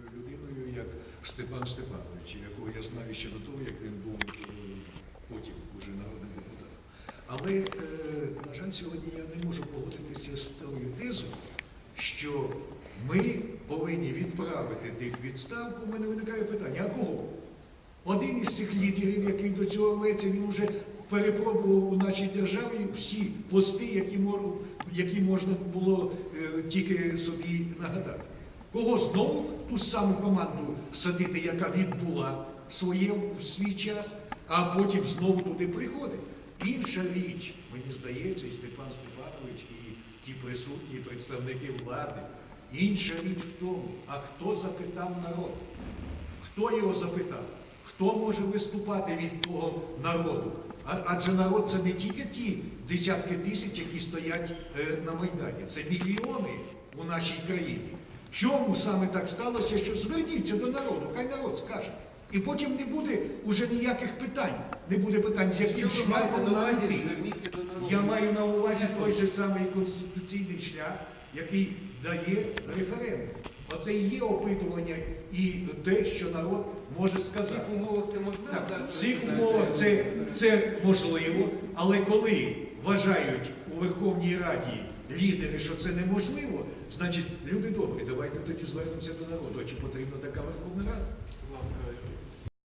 людиною, як Степан Степанович, якого я знаю ще до того, як він був е, потім уже народним депутатом. Але, е, на жаль, сьогодні я не можу погодитися з тою тезою, що ми повинні відправити тих відставку. У мене виникає питання, а кого? Один із цих лідерів, який до цього рветься, він вже перепробував у нашій державі всі пости, які, можна було е, тільки собі нагадати. Кого знову ту саму команду садити, яка відбула своє в свій час, а потім знову туди приходить. Інша річ, мені здається, і Степан Степанович, і ті присутні представники влади. Інша річ в тому, а хто запитав народ? Хто його запитав? Хто може виступати від того народу? Адже народ це не тільки ті десятки тисяч, які стоять е, на Майдані, це мільйони у нашій країні. Чому саме так сталося, що зверніться до народу, хай народ скаже. І потім не буде уже ніяких питань. Не буде питань, з яким шляхом на увазі? Я маю на увазі той же самий конституційний шлях, який дає референдум. Оце і є опитування і те, що народ може сказати. В цих умовах це можливо в цих умовах це, це можливо, але коли вважають у Верховній Раді лідери, що це неможливо, значить, люди добрі, давайте тоді звернемося до народу. Чи потрібна така Верховна Рада? Будь ласка,